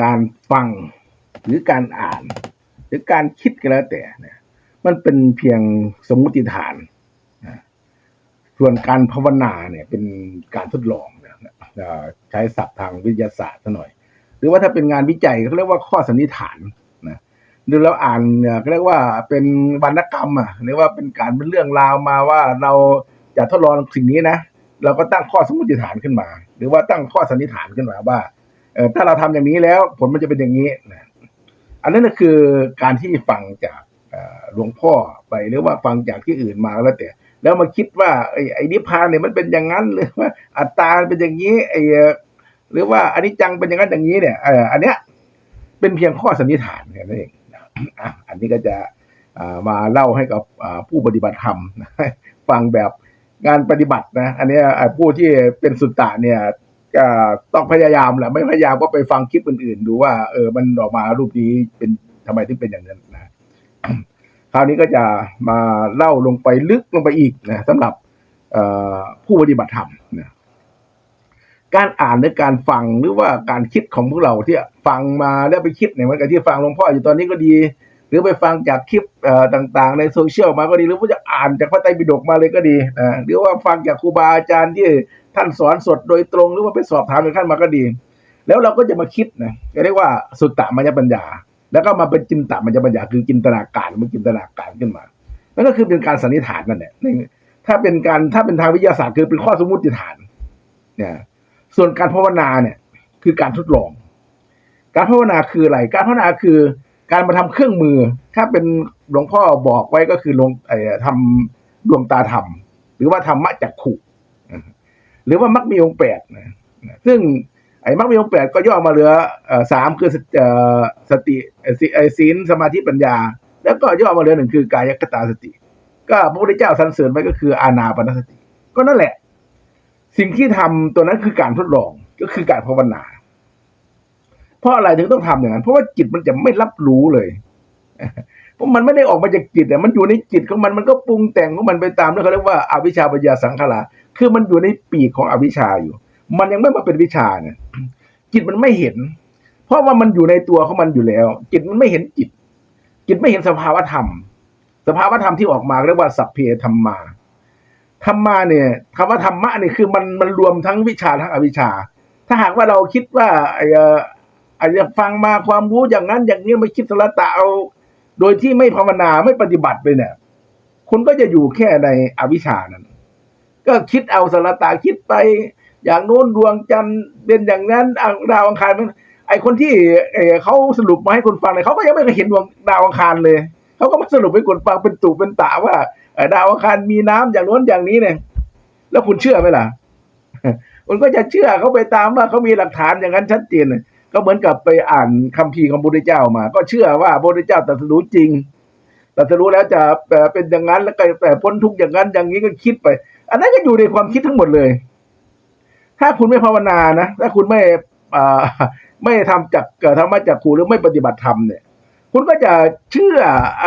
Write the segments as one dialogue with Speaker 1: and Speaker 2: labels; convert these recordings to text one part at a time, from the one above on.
Speaker 1: การฟังหรือการอ่าน หรือการคิดก็แล้วแต่เนี่ยมันเป็นเพียงสมมติฐานนะส่วนการภาวนาเนี่ยเป็นการทดลองนะเอ่อใช้ศัพท์ทางวิทยาศาสตร์ซะหน่อย หรือว่าถ้าเป็นงานวิจัยเขาเรียกว่าข้อสันนิษฐานนะหรือเราอ่านเนี่ยเขาเรียกว่าเป็นวรรณกรรมอะหรือว่าเป็นการเป็นเรื่องราวมาว่าเราจะทดลองสิ่งนี้นะเราก็ตั้งข้อสมมติฐานขึ้นมา หรือว่าตั้งข้อสันนิษฐานขึ้นมาว่า ถ้าเราทำอย่างนี้แล้วผลมันจะเป็นอย่างนี้นะอันนั้นก็คือการที่ฟังจากหลวงพ่อไปหรือว่าฟังจากที่อื่นมาแล้วแต่ แล้วมาคิดว่าไอ้ไอ้นิพพานเนี่ยมันเป็นอย่างนั้นหรือว่าอัตตาเป็นอย่างนี้ไอ้หรือว่าอันิจจังเป็นอย่างนั้นอย่างนี้เนี่ยอ,อันเนี้ยเป็นเพียงข้อสันนิษฐานแค่นั้นเองอันนี้ก็จะมาเล่าให้กับผู้ปฏิบัติธรรมฟังแบบงานปฏิบัตินะ อันนี้ผู้ที่เป็นสุตตะเนี่ย ต้องพยายามแหละไม่พยายามก็ไปฟังคลิปอื่นๆ ดูว่าเออมันออกมารูปนี้เป็นทำไมถึงเป็นอย่างนั้นนะคราวนี้ก็จะมาเล่าลงไปลึกลงไปอีกนะสำหรับผู้ปฏิบัติธรรมนะการอ่านหรือการฟังหรือว่าการคิดของพวกเราที่ฟังมาแล้วไปคิดเนี่ยเหมือนกับที่ฟังหลวงพ่ออยู่ตอนนี้ก็ดี หรือไปฟังจากคลิปต่างๆ ในโซเชียลมาก็ดี หรือว่าจะอ่านจากพระไตรปิฎกมาเลยก็ดีหรือว่าฟังจากครูบาอาจารย์ที่ท่านสอนสดโดยตรง หรือว่าไปสอบถามจากท่านมาก็ดี แล้วเราก็จะมาคิดนะเรียกว่าสุตตะมัญญปัญญา แล้วก็มาเป็นจินตะมัญญปัญญาคือจินตนาการมันจินตนาการขึ้นมานั่นก็คือเป็นการสันนิษฐานนั่นแหละถ้าเป็นการถ้าเป็นทางวิทยาศาสตร์คือเป็นข้อสมมติฐานเนี่ยส่วนการภาวนาเนี่ยคือการทดลอง การภาวนาคืออะไร การภาวนาคือ การมาทำเครื่องมือ ถ้าเป็นหลวงพ่อบอกไว้ก็คือลงไอ้ทำดวงตาธรรม หรือว่าธรรมะจักขุหรือว่ามักมีองแปดนะซึ่งไอ้มักมีองแปดก็ย่อมาเหลือเอ่อสามคือสติเอ่อสติเอ่อสิไอ้ศีลสมาธิปัญญา แล้วก็ย่อมาเหลือหนึ่งคือกายคตาสติ ก็พระพุทธเจ้าสรรเสริญไว้ก็คืออานาปานสติ ก็นั่นแหละ สิ่งที่ทำตัวนั้นคือการทดลองก็คือการภาวนา เพราะอะไรถึงต้องทำอย่างนั้น เพราะว่าจิตมันจะไม่รับรู้เลยเพราะมันไม่ได้ออกมาจากจิตอะมันอยู่ในจิตของมันมันก็ปรุงแต่งของมันไปตามที่เขาเรียกว่าอาวิชชาปัญญาสังขารคือมันอยู่ในปีกของอวิชชาอยู่ มันยังไม่มาเป็นวิชาเนี่ยจิตมันไม่เห็น เพราะว่ามันอยู่ในตัวของมันอยู่แล้ว จิตมันไม่เห็นจิต จิตไม่เห็นสภาวธรรม สภาวธรรมที่ออกมาเรียกว่าสัพเพธรรมาธรรมาเนี่ยคำว่าธรรมะเนี่ยคือมันมันรวมทั้งวิชาทั้งอวิชชา ถ้าหากว่าเราคิดว่าไอ้ อาจจะฟังมาความรู้อย่างนั้น อย่างนี้ไม่คิดสละตะเอา โดยที่ไม่ภาวนาไม่ปฏิบัติไปเนี่ย คุณก็จะอยู่แค่ในอวิชชานั้น ก็คิดเอาสละตะคิดไป อย่างโน้นดวงจันทร์เป็นอย่างนั้นดาวอังคารมันไอคนที่เขาสรุปมาให้คุณฟังเนี่ยเขาก็ยังไม่เคยเห็นดวงดาวอังคารเลยเขาก็มาสรุปให้คุณฟังเป็นตุเป็นตะว่าดาวอังคารมีน้ำอย่างโน้นอย่างนี้เนี่ย แล้วคุณเชื่อไหมล่ะคุณก็จะเชื่อเขาไปตามว่าเขามีหลักฐานอย่างนั้นชัดเจนเลย ก็เหมือนกับไปอ่านคัมภีร์ของพระพุทธเจ้ามา ก็เชื่อว่าพระพุทธเจ้าตรัสรู้จริงตรัสรู้แล้วจะเป็นอย่างนั้นแล้วก็แต่พ้นทุกอย่างนั้น อย่างนี้ก็คิดไป อันนั้นก็อยู่ในความคิดทั้งหมดเลย ถ้าคุณไม่ภาวนานะถ้าคุณไม่ไม่ทำจากเอ่อธรรมะจากครูหรือไม่ปฏิบัติธรรมเนี่ย คุณก็จะเชื่ออ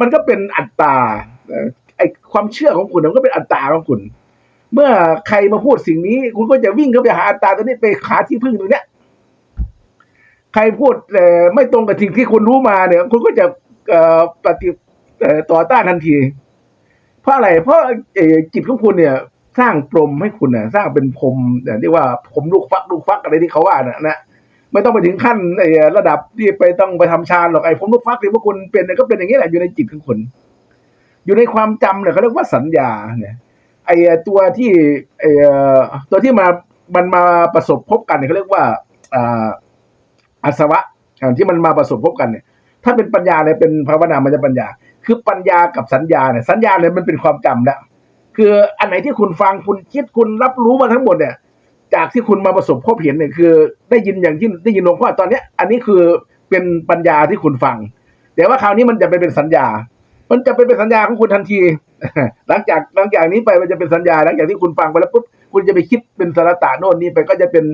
Speaker 1: มันก็เป็นอัตตาไอความเชื่อของคุณมันก็เป็นอัตตาของคุณ เมื่อใครมาพูดสิ่งนี้ คุณก็จะวิ่งเข้าไปหาอัตตาตัวนี้ไปหาที่พึ่งตรงเนี้ย ใครพูดไม่ตรงกับสิ่งที่คุณรู้มาเนี่ย คุณก็จะปฏิต่อต้านทันที เพราะอะไร เพราะจิตของคุณเนี่ย สร้างปรมให้คุณนะสร้างเป็นพรมเนี่ยเรียกว่าผมลูกฟักลูกฟักอะไรที่เขาว่านะนะไม่ต้องไปถึงขั้นระดับที่ไปต้องไปทำฌานหรอกไอ้ผมลูกฟักที่พวกคุณเป็นก็เป็นอย่างนี้แหละอยู่ในจิตของคุณอยู่ในความจำเนี่ยเขาเรียกว่าสัญญาเนี่ยไอ้ตัวที่ไอ้ตัวที่มามันมาประสบพบกันเนี่ยเขาเรียกว่าอ่า อาสวะอ่าที่มันมาประสบพบกันเนี่ย ถ้าเป็นปัญญาเนี่ยเป็นภาวนามันจะปัญญา คือปัญญากับสัญญาเนี่ยสัญญาเนี่ยมันเป็นความจำแล้วคืออันไหนที่คุณฟังคุณคิดคุณรับรู้มาทั้งหมดเนี่ย จากที่คุณมาประสบพบเห็นเนี่ยคือ ได้ยินอย่างที่ได้ยินหลวงพ่อตอนเนี้ย อันนี้คือเป็นปัญญาที่คุณฟัง แต่ว่าคราวนี้มันจะไปเป็นสัญญา มันจะไปเป็นสัญญาของคุณทันที หลังจากหลังจากนี้ไปมันจะเป็นสัญญา หลังจากที่คุณฟังไปแล้วปุ๊บคุณจะไปคิดเป็นสารตะโน่นนี่ไปก็จะเป็น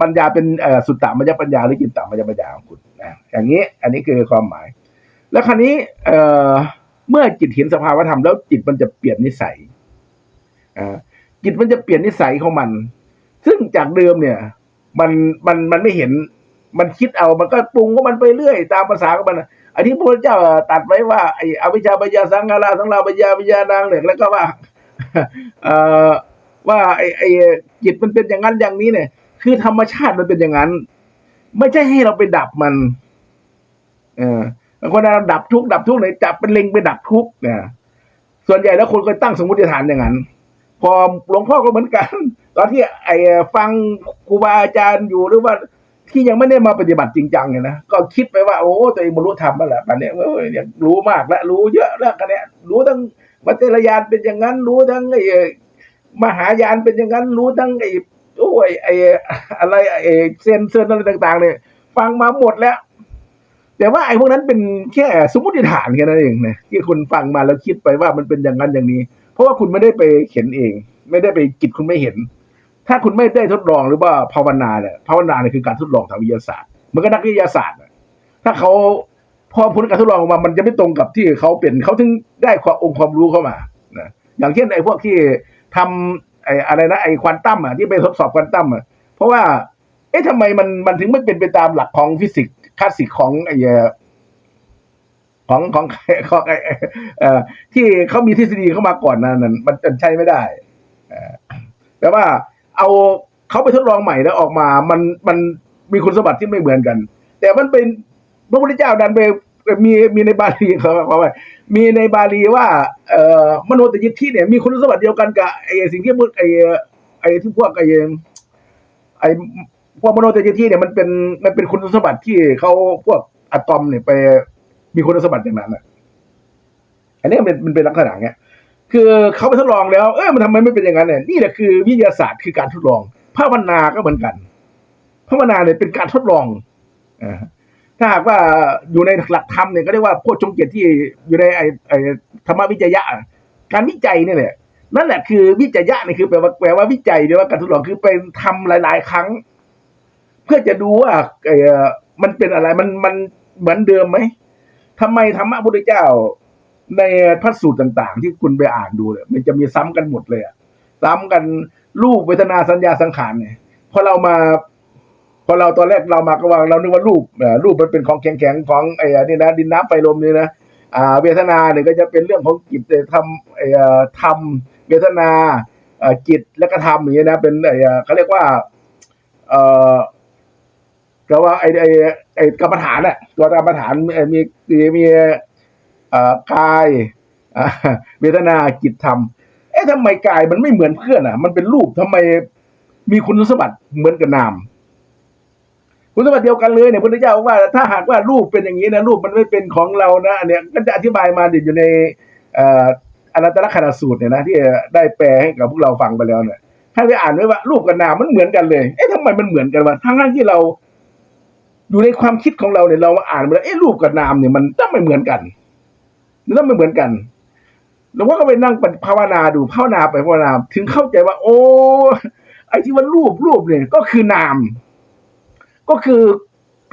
Speaker 1: ปัญญาเป็นสุตตมัญญปัญญาหรือจินตมัญญปัญญาของคุณนะอย่างนี้อันนี้คือความหมาย แล้วคราวนี้เออเมื่อจิตเห็นสภาวธรรมแล้วจิตมันจะเปลี่ยนนิสัยอจิตมันจะเปลี่ยนนิสัยของมัน ซึ่งจากเดิมเนี่ย มันมันมันไม่เห็นมันคิดเอามันก็ปรุงของมันไปเรื่อย ตามภาษาของมันอันนี้พระเจ้าตัดไว้ว่าไอ้อวิชชาปัญญาสังขาราสังขาราปัญญาปัญญานางเนี่ยแล้วก็ว่าเอ่อว่าไอ้ไอ้จิตมันเป็นอย่างนั้นอย่างนี้เนี่ย คือธรรมชาติมันเป็นอย่างนั้น ไม่ใช่ให้เราไปดับมัน เออคนเราดับทุกข์ดับทุกข์เนี่ยจับเป็นเล็งไปดับทุกข์เนี่ยส่วนใหญ่แล้วคนก็ตั้งสมมติฐานอย่างนั้น พอหลวงพ่อก็เหมือนกัน ตอนที่ไอ้ฟังครูบาอาจารย์อยู่หรือว่าที่ยังไม่ได้มาปฏิบัติจริงจังเนี่ยนะก็คิดไปว่า โอ้ตัวเองบรรลุธรรมแล้วกันนี้เอ้ยรู้มากแล้วรู้เยอะแล้วกันเนี้ยรู้ทั้งมัจจรยานเป็นอย่างนั้น รู้ทั้งไอ้มหายานเป็นอย่างนั้น รู้ทั้งไอ้ โอ้ยไอ้อะไรไอ้เซนเซนอะไรต่าง ๆ เนี่ย ฟังมาหมดแล้ว แต่ว่าไอ้พวกนั้นเป็นแค่สมมติฐานแค่นั้นเองนะที่คุณฟังมาแล้วคิดไปว่ามันเป็นอย่างนั้นอย่างนี้ เพราะว่าคุณไม่ได้ไปเห็นเอง ไม่ได้ไปจิตคุณไม่เห็น ถ้าคุณไม่ได้ทดลองหรือว่าภาวนาเนี่ยภาวนาเนี่ยคือการทดลองทางวิทยาศาสตร์ มันก็นักวิทยาศาสตร์นะถ้าเขาพอผลการทดลองออกมา มันจะไม่ตรงกับที่เขาเป็นเขาถึงได้ความองค์ความรู้เข้ามานะอย่างเช่นไอ้พวกที่ทำไอ้อะไรนะไอควอนตัมอะที่ไปทดสอบควอนตัมอะเพราะว่า เอ๊ะทำไมมันมันถึงไม่เป็นไปตามหลักของฟิสิกส์คลาสสิกของไอเอ่อของของของไอเอ่อที่เขามีทฤษฎีเข้ามาก่อนนั้นนั้นมันมันใช้ไม่ได้แต่ว่าเอาเขาไปทดลองใหม่แล้วออกมา มันมันมีคุณสมบัติที่ไม่เหมือนกัน แต่มันเป็นพระพุทธเจ้าดันไป มีมีในบาลีเขาเขาไว้มีในบาลีว่าเอ่อมโนตยิทธิเนี่ยมีคุณสมบัติเดียวกันกับไอ้สิ่งที่พวกไอ้ไอ้ที่พวกไอ้ไอ้พวกมโนเตจิที่เนี่ยมันเป็นมันเป็นคุณสมบัติที่เขาพวกอะตอมเนี่ยไปมีคุณสมบัติอย่างนั้นอะ อันนี้มันเป็นมันเป็นลักษณะเงี้ยคือเขาไปทดลองแล้ว เออมันทำไมไม่เป็นอย่างนั้นเนี่ยนี่แหละคือวิทยาศาสตร์คือการทดลองภาวนาก็เหมือนกันภาวนาเนี่ยเป็นการทดลองอ่า ถ้าหากว่าอยู่ในหลักธรรมเนี่ยก็เรียกว่าโพชฌงเกียรติที่อยู่ในไอ้ไอ้ธรรมวิจยะ การวิจัยนี่แหละนั่นแหละคือวิจัยะนี่คือแปลว่าแปลว่าวิจัยแปลว่าการทดลองคือไปทำหลาย ๆ ครั้ง เพื่อจะดูว่าเออมันเป็นอะไรมันมันเหมือนเดิมไหมทำไมธรรมะพุทธเจ้า ในพระสูตรต่าง ๆ ที่คุณไปอ่านดูเนี่ยมันจะมีซ้ำกันหมดเลยอะซ้ำกันรูปเวทนาสัญญาสังขารเนี่ยพอเรามา พอเราตอนแรกเรามาก็ว่าเรานึกว่ารูปรูปมันเป็นของแข็งๆของไอ้นี่นะดินน้ำไฟลมนี่นะอ่าเวทนาเนี่ยก็จะเป็นเรื่องของจิตเอ่ทำเอ่อทำเวทนาจิตและก็ธรรมอย่างเงี้ยนะเป็นไอ้เขาเรียกว่าเอ่อก็ว่าไอ้ไอ้ไอ้กรรมฐานอะตัวกรรมฐานมีมีมีกายเวทนาจิตธรรมเอ๊ะทำไมกายมันไม่เหมือนเพื่อนอะ มันเป็นรูปทำไมมีคุณสมบัติเหมือนกับนาม คุณสมบัติเดียวกันเลยเนี่ยพระพุทธเจ้าบอกว่าถ้าหากว่ารูปเป็นอย่างนี้นะรูปมันไม่เป็นของเรานะอันเนี้ยก็จะอธิบายมาอยู่ในอนัตตลกนสูตรเนี่ยนะที่ได้แปลให้กับพวกเราฟังไปแล้วเนี่ยให้ไปอ่านไว้ว่ารูปกับนามมันเหมือนกันเลย เอ๊ะทำไมมันเหมือนกันวะทั้งๆที่เราอยู่ในความคิดของเราเนี่ยเราอ่านมาแล้วเอ๊ะรูปกับนามเนี่ยมันต้องไม่เหมือนกันมันต้องไม่เหมือนกันหลวงพ่อก็ไปนั่งภาวนาดูภาวนาไปภาวนา ถึงเข้าใจว่า โอ้ไอ้ที่ว่ารูปรูปเนี่ยก็คือนาม ก็คือ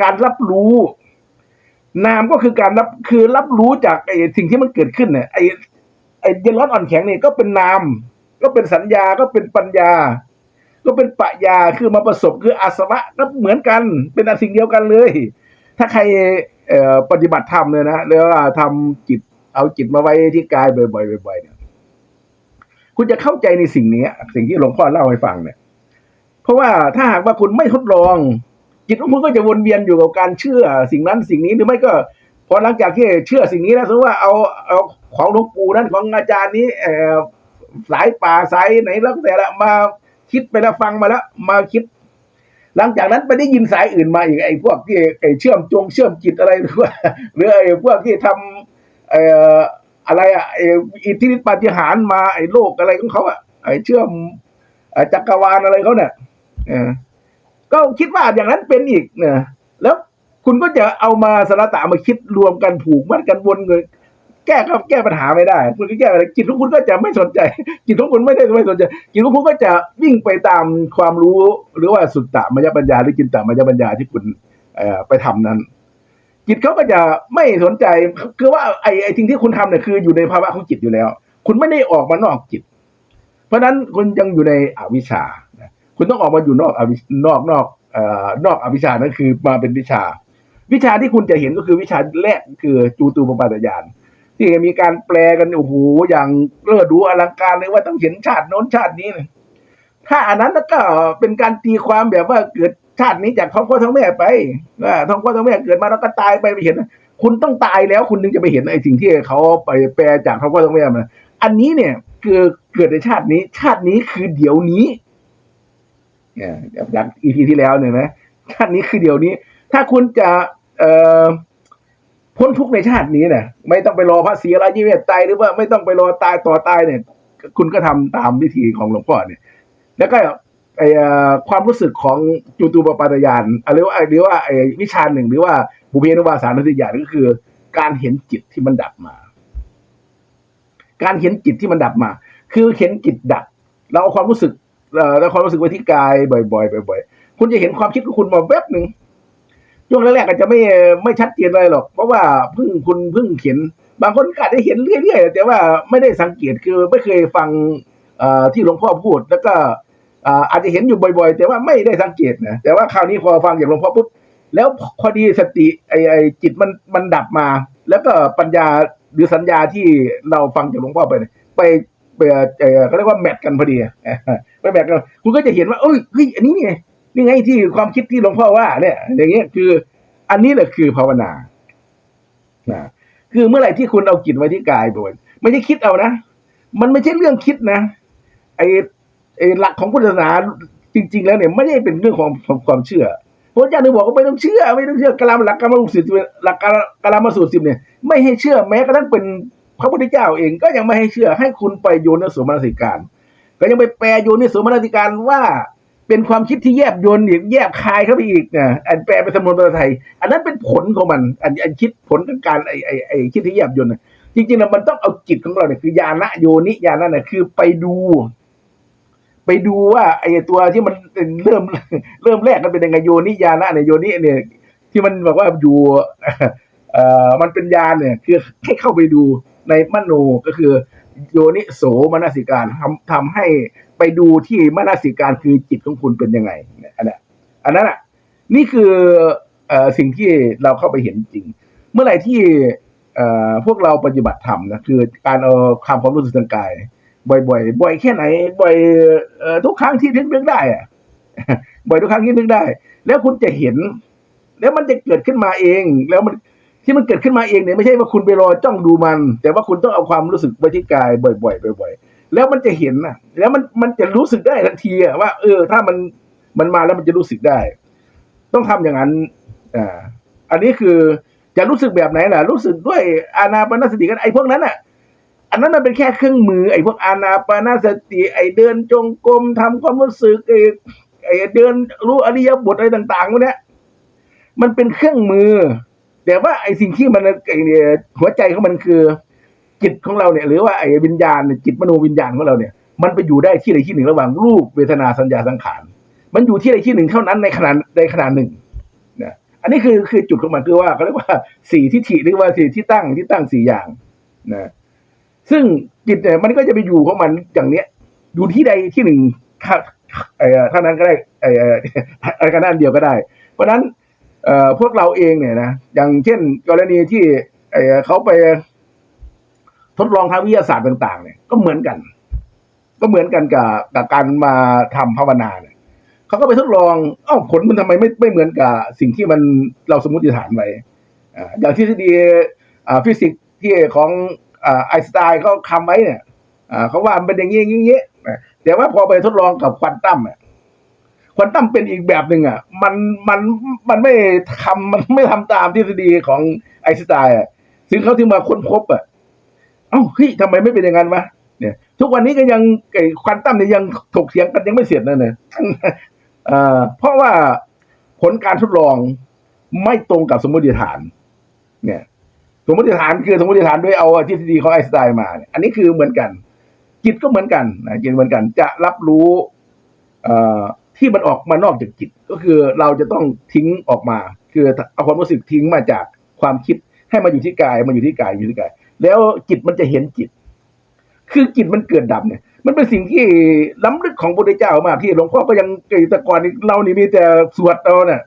Speaker 1: การรับรู้ นามก็คือการรับคือรับรู้จากไอ้สิ่งที่มันเกิดขึ้นเนี่ยไอ้ไอ้เย็นร้อนอ่อนแข็งเนี่ยก็เป็นนาม ก็เป็นสัญญาก็เป็นปัญญา ก็เป็นปัญญาคือมาประสบคืออาสวะก็เหมือนกัน เป็นอันสิ่งเดียวกันเลย ถ้าใครเอ่อปฏิบัติธรรมเลยนะหรือว่าทำจิตเอาจิตมาไว้ที่กายบ่อยๆบ่อยๆเนี่ยคุณจะเข้าใจในสิ่งนี้สิ่งที่หลวงพ่อเล่าให้ฟังเนี่ย เพราะว่าถ้าหากว่าคุณไม่ทดลอง จิตของคุณก็จะวนเวียนอยู่กับการเชื่อสิ่งนั้นสิ่งนี้หรือไม่ก็พอหลังจากที่เชื่อสิ่งนี้แล้วสมมติว่าเอาเอาของหลวงปู่นั้นของอาจารย์นี้เออสายป่าสายไหนแล้วแต่ละมาคิดไปแล้วฟังมาแล้วมาคิด หลังจากนั้นไปได้ยินสายอื่นมาอีกไอ้พวกที่ไอ้เชื่อมจงเชื่อมจิตอะไรหรือว่าหรือไอ้พวกที่ทำเอ่ออะไรอะไอ้อิทธิฤทธิปาฏิหาริย์มาไอ้โลกอะไรของเขาอะไอ้เชื่อมเอ่อจักรวาลอะไรเขาเนี่ยเออ ก็คิดว่าอย่างนั้นเป็นอีกเนี่ยแล้วคุณก็จะเอามาสารตะมาคิดรวมกันผูกมัดกันวนเลยแก้ครับแก้ปัญหาไม่ได้ คุณก็แก้ไม่ได้จิตของคุณก็จะไม่สนใจ จิตของคุณไม่ได้ไม่สนใจจิตของคุณก็จะวิ่งไปตามความรู้ หรือว่าสุตตะมยปัญญาหรือจินตมยปัญญาที่คุณไปทำนั้น จิตเขาก็จะไม่สนใจคือว่าไอ้ไอ้สิ่งที่คุณทำเนี่ยคืออยู่ในภาวะของจิตอยู่แล้ว คุณไม่ได้ออกมานอกจิต เพราะนั้นคุณยังอยู่ในอวิชชา คุณต้องออกมาอยู่นอกอวินอกนอกอนอกอวิชานั่นคือมาเป็นวิชา วิชาที่คุณจะเห็นก็คือวิชาแรกคือจูตูปปาตยานที่มีการแปลกันโอ้โหอย่างเลิศดูอลังการเลยว่าต้องเห็นชาติโน้นชาตินี้เนี่ยถ้าอันนั้นก็เป็นการตีความแบบว่าเกิดชาตินี้จากท้องพ่อท้องแม่ไปว่าท้องพ่อท้องแม่เกิดมาแล้วก็ตายไปไปเห็น คุณต้องตายแล้วคุณถึงจะไปเห็นไอ้สิ่งที่เขาไปแปลจากท้องพ่อท้องแม่มาอันนี้เนี่ยคือเกิดในชาตินี้ ชาตินี้คือเดี๋ยวนี้ เนี่ยจากอีพีที่แล้วเนี่ยนะชาตินี้คือเดี๋ยวนี้ ถ้าคุณจะเอ่อพ้นทุกในชาตินี้เนี่ยไม่ต้องไปรอพระศรีอรายเวทตายหรือว่าไม่ต้องไปรอตายต่อตายเนี่ย คุณก็ทำตามวิธีของหลวงพ่อเนี่ย แล้วก็ไอความรู้สึกของจูตูปปาตยานอะหรือว่าหรือว่าไอวิชาหนึ่งหรือว่าบุเพนุวาสานสติญาณก็คือ การเห็นจิตที่มันดับมา การเห็นจิตที่มันดับมา คือเห็นจิตดับ เราเอาความรู้สึก แล้วความรู้สึกไว้ที่กายบ่อยๆบ่อยๆคุณจะเห็นความคิดของคุณมาแวบหนึ่งช่วงแรกๆอาจจะไม่ไม่ชัดเจนอะไรหรอก เพราะว่าเพิ่งคุณเพิ่งเห็นบางคนก็อาจจะเห็นเรื่อยๆแต่ว่าไม่ได้สังเกตคือไม่เคยฟังอ่อที่หลวงพ่อพูด แล้วก็อ่าอาจจะเห็นอยู่บ่อยๆ แต่ว่าไม่ได้สังเกตนะแต่ว่าคราวนี้พอฟังจากหลวงพ่อปุ๊บแล้วพอดีสติไอ้ไอจิตมันมันดับมา แล้วก็ปัญญาหรือสัญญาที่เราฟังจากหลวงพ่อไป ไป เออเขาเรียกว่าแมทกันพอดีไปแมทกันคุณก็จะเห็นว่าเอ้ยเฮ้ยอันนี้ไงนี่ไงที่ความคิดที่หลวงพ่อว่าเนี่ย อย่างเงี้ยคือ อันนี้แหละคือภาวนานะคือเมื่อไหร่ที่คุณเอาจิตไว้ที่กายบ่อยไม่ใช่คิดเอานะมันไม่ใช่เรื่องคิดนะไอ้ไอ้หลักของพุทธศาสนาจริง ๆ แล้วเนี่ยไม่ได้เป็นเรื่องของของความเชื่อพระเจ้าถึงบอกว่าไม่ต้องเชื่อ ไม่ต้องเชื่อกลามหลักกรรมสูตรสิบหลักกรรมสูตรสิบเนี่ยไม่ให้เชื่อแม้กระทั่งเป็น พระพุทธเจ้าเองก็ยังไม่ให้เชื่อให้คุณไปโยนในสมนสิการ ก็ยังไปแปลโยนในสมนสิการว่าเป็นความคิดที่แยบยนต์อีกแยบคายเข้าไปอีกนะอันแปลเป็นสมนภาษาไทย อันนั้นเป็นผลของมัน อันอันคิดผลของการไอไอไอคิดที่แยบยนต์จริงๆนะมันต้องเอาจิตของเราเนี่ยคือญาณโยนิญาณนั่นน่ะคือไปดู ไปดูว่าไอ้ตัวที่มันเริ่มเริ่มแรกมันเป็นยังไงโยนิญาณเนี่ยโยนิเนี่ย ที่มันบอกว่าอยู่เอ่อมันเป็นญาณเนี่ย คือให้เข้าไปดู ในมโนก็คือโยนิโสมนสิการทำทำให้ไปดูที่มนสิการคือจิตของคุณเป็นยังไงเนี่ยอันนั้นอันนั้นอะนี่คืออสิ่งที่เราเข้าไปเห็นจริง เมื่อไหร่ที่พวกเราปฏิบัติธรรมนะคือการเอาความความรู้สึกทางกาย บ่อยๆ บ่อยแค่ไหน บ่อยอทุกครั้งที่นึกนึกได้อะบ่อยทุกครั้งที่นึกได้ แล้วคุณจะเห็น แล้วมันจะเกิดขึ้นมาเอง แล้วมัน ที่มันเกิดขึ้นมาเองเนี่ยไม่ใช่ว่าคุณไปรอจ้องดูมัน แต่ว่าคุณต้องเอาความรู้สึกไปที่กายบ่อยๆบ่อยๆแล้วมันจะเห็นนะแล้วมันมันจะรู้สึกได้ทันทีอะว่า เออ ถ้ามันมันมาแล้วมันจะรู้สึกได้ ต้องทำอย่างนั้นอ่าอันนี้คือจะรู้สึกแบบไหนล่ะ รู้สึกด้วยอานาปนสติกันไอ้พวกนั้นอะอันนั้นมันเป็นแค่เครื่องมือไอ้พวกอานาปานสติ ไอ้เดินจงกรมทำความรู้สึกไอ้ไอ้เดินรู้อริยบทอะไรต่างๆพวกเนี้ยมันเป็นเครื่องมือ แต่ว่าไอ้สิ่งที่มันไอ้หัวใจของมันคือจิตของเราเนี่ย หรือว่าไอ้วิญญาณจิตมโนวิญญาณของเราเนี่ย มันไปอยู่ได้ที่ใดที่หนึ่งระหว่างรูปเวทนาสัญญาสังขารมันอยู่ที่ใดที่หนึ่งเท่านั้นในขนาดในขนาดหนึ่งนะอันนี้คือคือจุดของมันคือว่าเขาเรียกว่าสี่ทิฏฐิหรือว่าสี่ที่ตั้งที่ตั้งสี่อย่างนะซึ่งจิตเนี่ยมันก็จะไปอยู่ของมันอย่างเนี้ย อยู่ที่ใดที่หนึ่งถ้าเท่านั้นก็ได้เอ่ออะไรกันานเดียวก็ได้ เพราะนั้น พวกเราเองเนี่ยนะอย่างเช่น กรณีที่เเขาไปทดลองทางวิทยาศาสตร์ต่าง ๆ เนี่ยก็เหมือนกัน ก็เหมือนกันกับกับการมาทำภาวนาเนี่ยเขาก็ไปทดลองเอ้าผลมันทำไมไม่ไม่เหมือนกับสิ่งที่มันเราสมมติฐานไว้ออย่างทฤษฎีฟิสิกส์ที่ของอไอสไตน์เขาคำไว้เนี่ยเขาว่ามันเป็นอย่างนี้อย่างนี้ย่างนี้นะแต่ว่าพอไปทดลองกับควอนตัมอะ ควอนตัมเป็นอีกแบบหนึ่งอะ มันมันมันไม่ทำมันไม่ทำตามทฤษฎีของไอน์สไตน์อะซึ่งเขาถึงมาค้นพบอะ เอ้าเฮ้ยทำไมไม่เป็นอย่างนั้นวะเนี่ย ทุกวันนี้ก็ยังไอควอนตัมเนี่ยยังถกเถียงกันยังไม่เสร็จนั่นเลยเอ่อเพราะว่าผลการทดลองไม่ตรงกับสมมติฐาน เนี่ย สมมติฐานคือสมมติฐานด้วยเอาทฤษฎีของไอน์สไตน์มาเนี่ยอันนี้คือเหมือนกัน จิตก็เหมือนกันนะจิตเหมือนกัน จะรับรู้ เอ่อ ที่มันออกมานอกจากจิต ก็คือเราจะต้องทิ้งออกมา คือเอาความรู้สึกทิ้งมาจากความคิดให้มาอยู่ที่กายมาอยู่ที่กายอยู่ที่กาย แล้วจิตมันจะเห็นจิต คือจิตมันเกิดดับเนี่ย มันเป็นสิ่งที่ล้ำลึกของพระพุทธเจ้ามากที่หลวงพ่อก็ยังแตะก่อนเรานี่มีแต่สวดเอาน่ะ